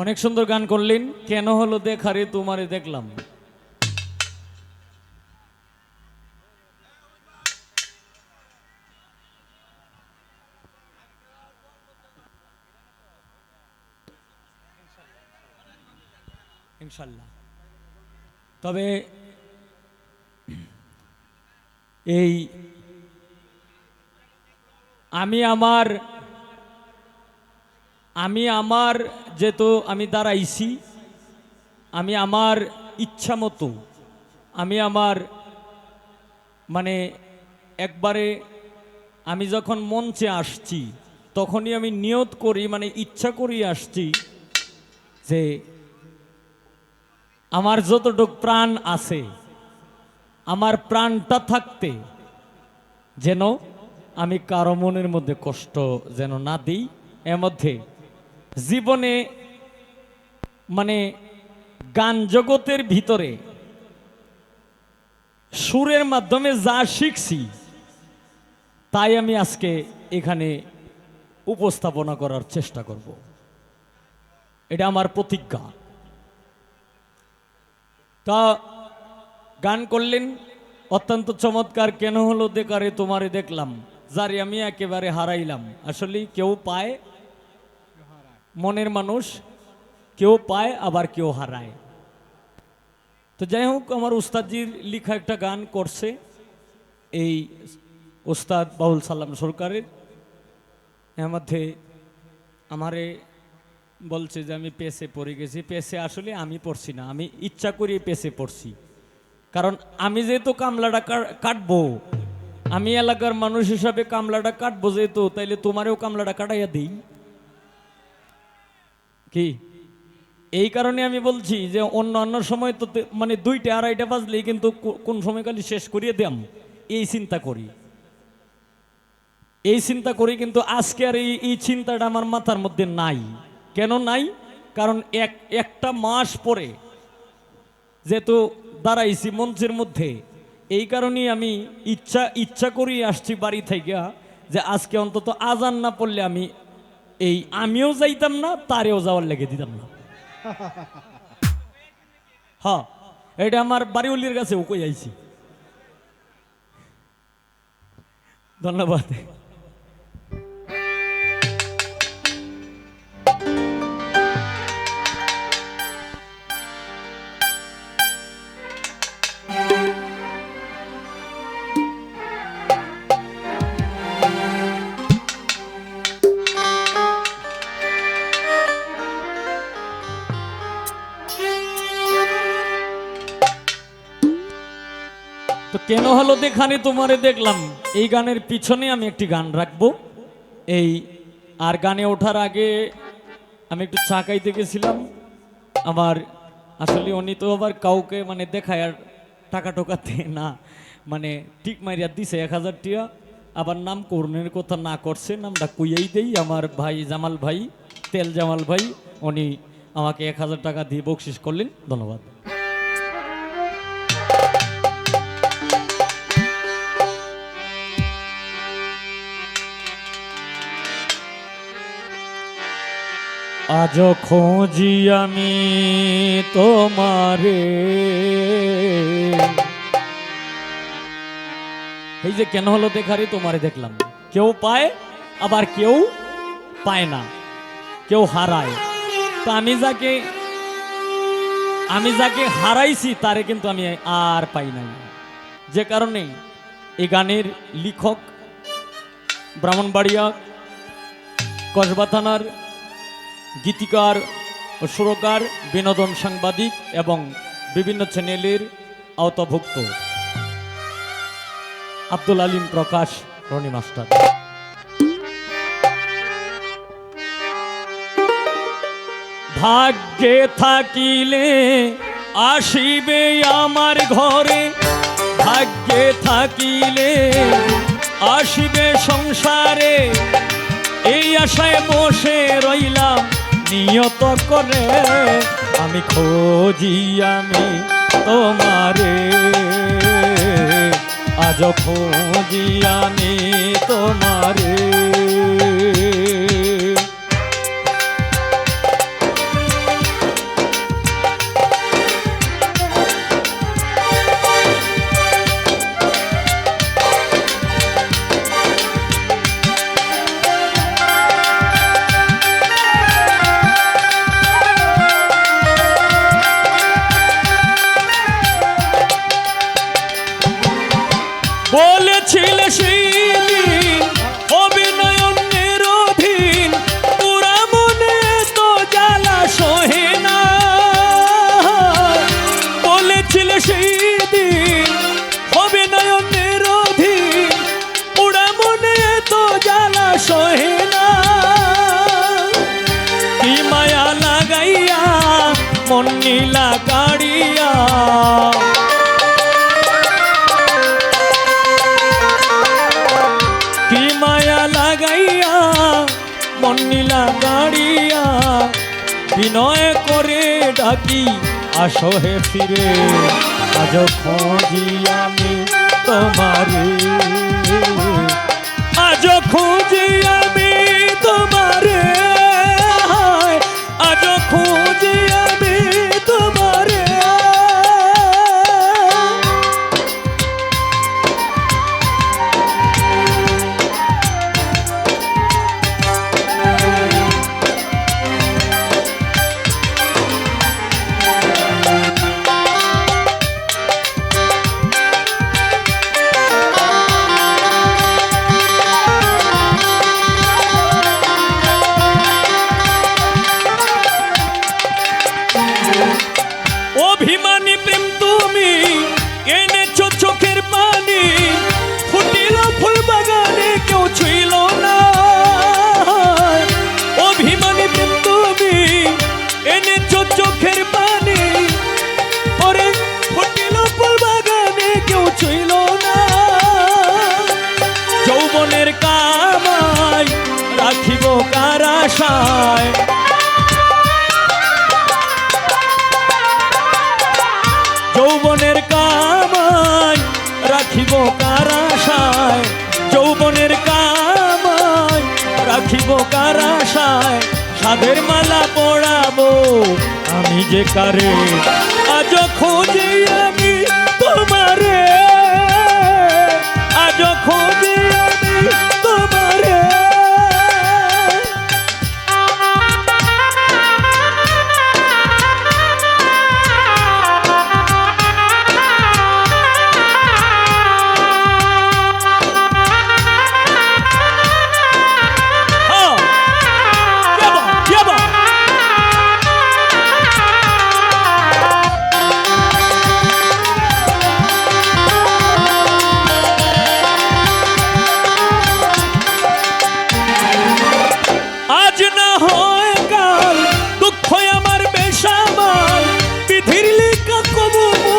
অনেক সুন্দর গান করলেন কেন হলো দেখারে তোমারে দেখলাম। ইনশাল্লাহ। তবে এই আমি আমার আমি আমার যেহেতু আমি দাঁড়াইছি, আমি আমার ইচ্ছা মতো, আমি আমার মানে একবারে আমি যখন মঞ্চে আসছি, তখনই আমি নিয়ত করি মানে ইচ্ছা করি আসছি যে আমার যতটুক প্রাণ আছে, আমার প্রাণটা থাকতে যেন আমি কারও মনের মধ্যে কষ্ট যেন না দিই। এর মধ্যে জীবনে মানে গান জগতের ভিতরে সুরের মাধ্যমে যা শিখছি, তাই আমি আজকে এখানে উপস্থাপনা করার চেষ্টা করব। এটা আমার প্রতিজ্ঞা। তা, গান করলেন, অত্যন্ত চমৎকার, কেন হলো দেখারে তোমারে দেখলাম, যারে আমি একেবারে হারাইলাম। আসলে কেউ পায় মনের মানুষ, কেউ পায়, আবার কেউ হারায়। তো যাই হোক, আমার উস্তাদজির লিখা একটা গান করছে, এই ওস্তাদ বাউল সাল্লাম সরকারের। এর মধ্যে আমারে বলছে যে, আমি পেসে পড়ে গেছি পেসে আসলে আমি পড়ছি না, আমি ইচ্ছা করি পেসে পড়ছি। কারণ আমি যেহেতু কামলাটা কাটবো, আমি এলাকার মানুষ হিসাবে কামলাটা কাটবো যেহেতু, তাইলে তোমারেও কামলাটা কাটাইয়া দিই। কি? এই কারণে আমি বলছি যে অন্য অন্য সময় তো মানে দুইটা আড়াইটা বাজলেই কিন্তু কোন সময় খালি শেষ করিয়ে দিয়াম। এই চিন্তা করি। এই চিন্তা করি কিন্তু আজকে আর এই এই চিন্তাটা আমার মাথার মধ্যে নাই। কেন নাই? কারণ এক, একটা মাস পরে যেহেতু দাঁড়াইছি মঞ্চের মধ্যে, এই কারণেই আমি ইচ্ছা ইচ্ছা করেই আসছি বাড়ি থেকে যে আজকে অন্তত আজান না পড়লে আমি এই আমিও যাইতাম না, তারেও যাওয়ার লেগে দিতাম না। হ এটা আমার বাড়িওলির কাছেও কই আইছি। ধন্যবাদ। কেন হলো দেখানে তোমারে দেখলাম? এই গানের পিছনে আমি একটি গান রাখব। এই, আর গানে ওঠার আগে আমি একটু চা খাইতে গেছিলাম। আমার আসলে উনি তো আবার কাউকে মানে দেখায় আর টাকা টোকাতে না। মানে ঠিক মারিয়া দিছে এক হাজার টিয়া। আবার নাম করণের কথা না করছে, নামটা কুইয়াই দেই। আমার ভাই জামাল ভাই, তেল জামাল ভাই, উনি আমাকে এক হাজার টাকা দিয়ে বকশিস করলেন। ধন্যবাদ। আজ খোঁজি আমি তোমারে। এই যে কেন হলো দেখারি, তোমারে দেখলাম। কেউ পায়, আবার কেউ পায় না। কেউ হারায়। তো আমি যাকে আমি যাকে হারাইছি, তারে কিন্তু আমি আর পাই নাই। যে কারণে এই গানের লিখক ব্রাহ্মণবাড়িয়া কসবা থানার গীতিকার সুরকার, বিনোদন সাংবাদিক এবং বিভিন্ন চ্যানেলের আওতাভুক্ত। আব্দুল আলিম প্রকাশ, রনি মাস্টার। ভাগ্যে থাকিলে আসিবে আমার ঘরে। ভাগ্যে থাকিলে আসিবে সংসারে। এই আশায় বসে রইলাম নিয়ত করে আমি খোঁজি আমি তোমারে। আজ খোঁজি আমি তোমারে। মন নীলা কাড়িয়া। কি মায়া লাগাইয়া মন নীলা বিনয় করে ডাকি, আসো হে ফিরে, আজ খোঁজি আমি তোমার। আজ খোঁজি আমি তোমারে। রাখিব কার আশায় যৌবনের কামায় রাখিব কার আশায় সাদের মালা পড়াবো আমি যে কারে।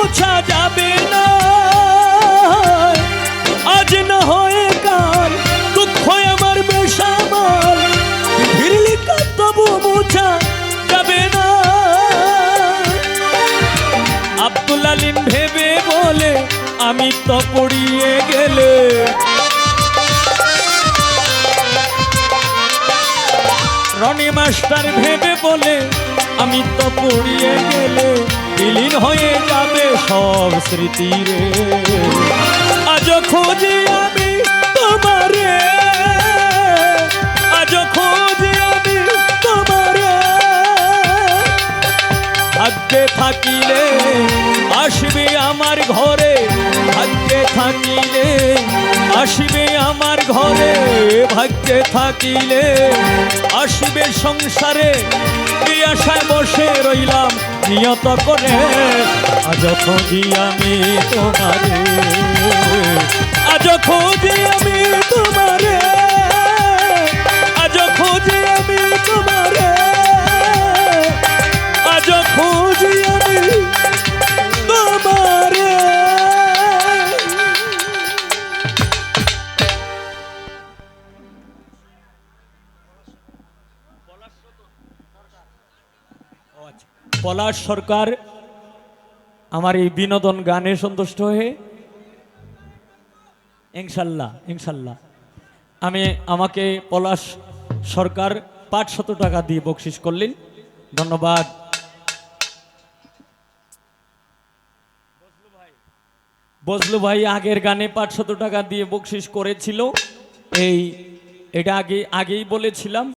মোছা যাবে না। আজ না হয় কাল, দুঃখ আমার তবু মোছা যাবে না। আব্দুল আলিম ভেবে বলে, আমি তো পড়িয়ে গেলে। রনি মাস্টার ভেবে বলে আমি তো পড়িয়ে গেলে বিলীন হয়ে যাবে সব স্মৃতি রে। আজ খোঁজে আমি তোমারে, আজ খোঁজে আমি তোমারে। ভাগ্যে থাকিলে আসবে আমার ঘরে, ভাগ্যে থাকিলে আসবে সংসারে। আশায় বসে রইলাম নিয়ত করে, আজ খুঁজি আমি তোমারে। আজ খুঁজি আমি তোমারে। আজ খুঁজি পলাশ সরকার, আমার এই বিনোদন গানে সন্তুষ্ট হয়ে, ইনশাল্লাহ ইনশাল্লাহ। আমি আমাকে পলাশ সরকার পাঁচশত টাকা দিয়ে বকশিস করলেন। ধন্যবাদ। বজলু ভাই আগের গানে পাঁচশত টাকা দিয়ে বকশিস করেছিল। এই, এটা আগে, আগেই বলেছিলাম।